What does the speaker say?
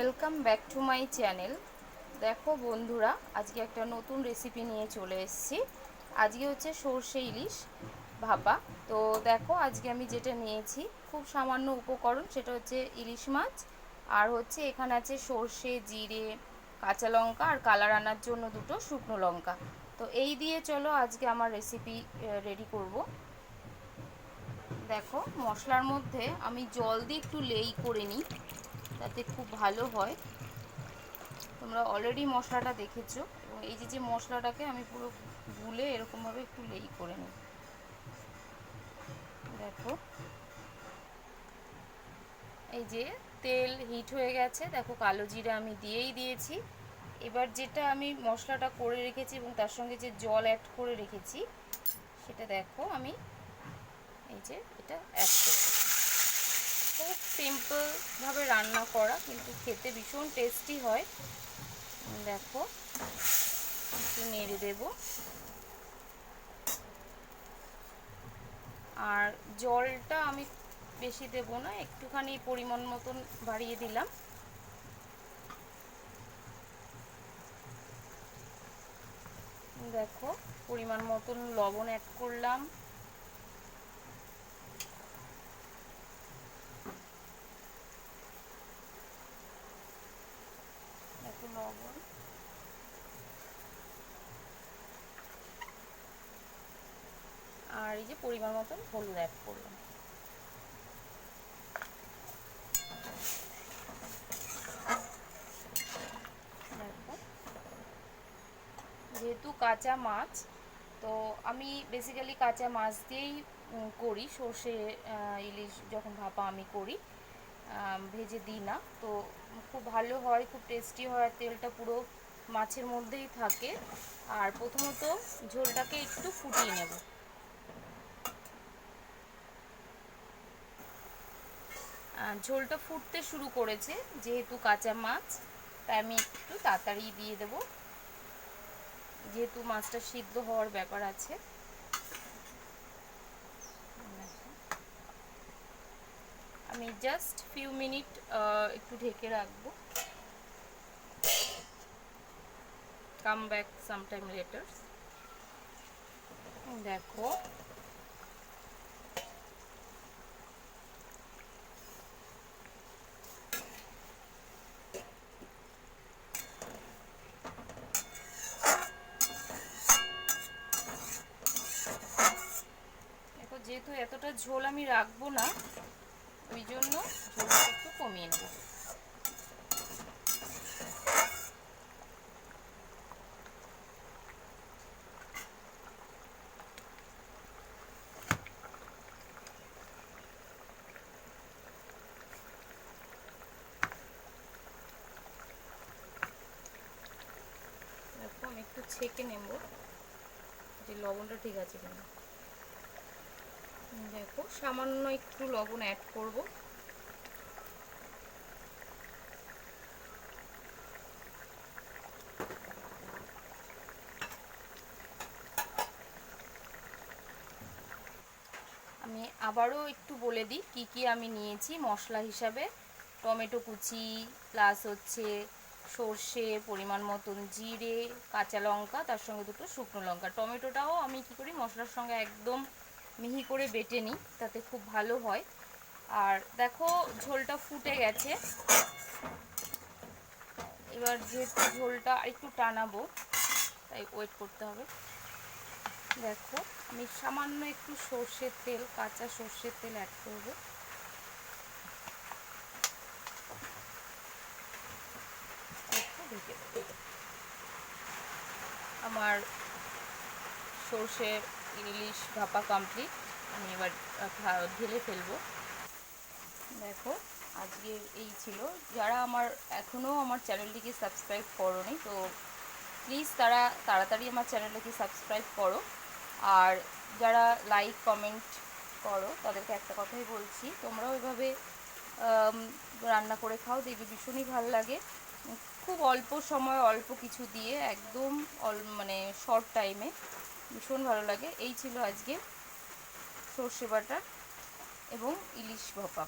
Welcome back to my channel দেখো বন্ধুরা, আজকে একটা নতুন রেসিপি নিয়ে চলে এসেছি। আজকে হচ্ছে সর্ষে ইলিশ ভাপা। তো দেখো, আজকে আমি যেটা নিয়েছি, খুব সামান্য উপকরণ, সেটা হচ্ছে ইলিশ মাছ। আর হচ্ছে এখানে আছে সর্ষে, জিরে, কাঁচা লঙ্কা আর কালার আনার জন্য দুটো শুকনো লঙ্কা। তো এই দিয়ে চলো আজকে আমার রেসিপি রেডি করব। দেখো, মশলার মধ্যে আমি জল দিয়ে একটু লেই করে নিই। তাতে খুব ভালো হয়। তোমরা অলরেডি মশলাটা দেখেছ। এবং এই যে যে মশলাটাকে আমি পুরো গুলে এরকমভাবে একটু লেই করে নিই দেখো। এই যে, তেল হিট হয়ে গেছে। দেখো, কালো জিরা আমি দিয়েই দিয়েছি। এবার যেটা আমি মশলাটা করে রেখেছি এবং তার সঙ্গে যে জল অ্যাড করে রেখেছি, সেটা দেখো আমি, এই যে, এটা অ্যাড সিম্পলভাবে রান্না করা, কিন্তু খেতে ভীষণ টেস্টি হয়। দেখো, একটু নেড়ে দেব। আর জলটা আমি বেশি দেব না, একটুখানি পরিমাণ মতন বাড়িয়ে দিলাম। দেখো, পরিমাণ মতন লবণ অ্যাড করলাম একটু লবণ আর এই যে পরিমাণ মতন হলুদ অ্যাড করলাম। যেহেতু কাঁচা মাছ, তো আমি বেসিক্যালি কাঁচা মাছ দিয়েই করি। সর্ষে ইলিশ যখন ভাপা আমি করি ভেজে দিই না। তো খুব ভালো হয়, খুব টেস্টি হয় তেলটা পুরো মাছের মধ্যেই থাকে। আর প্রথমত ঝোলটাকে একটু ফুটিয়ে নেব। ঝোলটা ফুটতে শুরু করেছে, যেহেতু কাঁচা মাছ, তাই আমি একটু তাড়াতাড়ি দিয়ে দেব। যেহেতু মাছটা সিদ্ধ হওয়ার ব্যাপার আছে। আমি জাস্ট ফিউ মিনিট একটু ঢেকে রাখব। কাম ব্যাক সামটাইম লেটার দেখো দেখো যেহেতু এতটা ঝোল আমি রাখব না, ওই জন্য ঝোলটা একটু কমিয়ে নেব। একটু ছেঁকে নেব, যে লবণটা ঠিক আছে কিনা। দেখো, সামান্য একটু লবণ অ্যাড করব। আমি আবারও একটু বলে দিই, কি কি আমি নিয়েছি মশলা হিসাবে। টমেটো কুচি প্লাস হচ্ছে সর্ষে, পরিমাণ মতন জিরে, কাঁচা লঙ্কা, তার সঙ্গে দুটো শুকনো লঙ্কা। টমেটোটাও আমি কি করি, মশলার সঙ্গে একদম মিহি করে বেটে নিই, তাতে খুব ভালো হয়। আর দেখো, ঝোলটা ফুটে গেছে। এবার যেহেতু ঝোলটা একটু টানাবো, তাই ওয়েট করতে হবে। দেখো, আমি সামান্য একটু সর্ষের তেল, কাঁচা সর্ষের তেল অ্যাড করব। আমার সর্ষের ইলিশ ভাপা কমপ্লিট আমি এবার ঢেলে ফেলব। দেখো, আজকে এই ছিল। যারা আমার, এখনও আমার চ্যানেলটিকে সাবস্ক্রাইব করোনি, তো প্লিজ তারা তাড়াতাড়ি আমার চ্যানেলটাকে সাবস্ক্রাইব করো। আর যারা লাইক কমেন্ট করো, তাদেরকে একটা কথাই বলছি, তোমরাও এভাবে রান্না করে খাও, দেখবে ভীষণই ভালো লাগে। খুব অল্প সময়, অল্প কিছু দিয়ে, একদম মানে শর্ট টাইমে ভীষণ ভালো লাগে। এই ছিল আজকে সর্ষে বাটা এবং ইলিশ ভাপা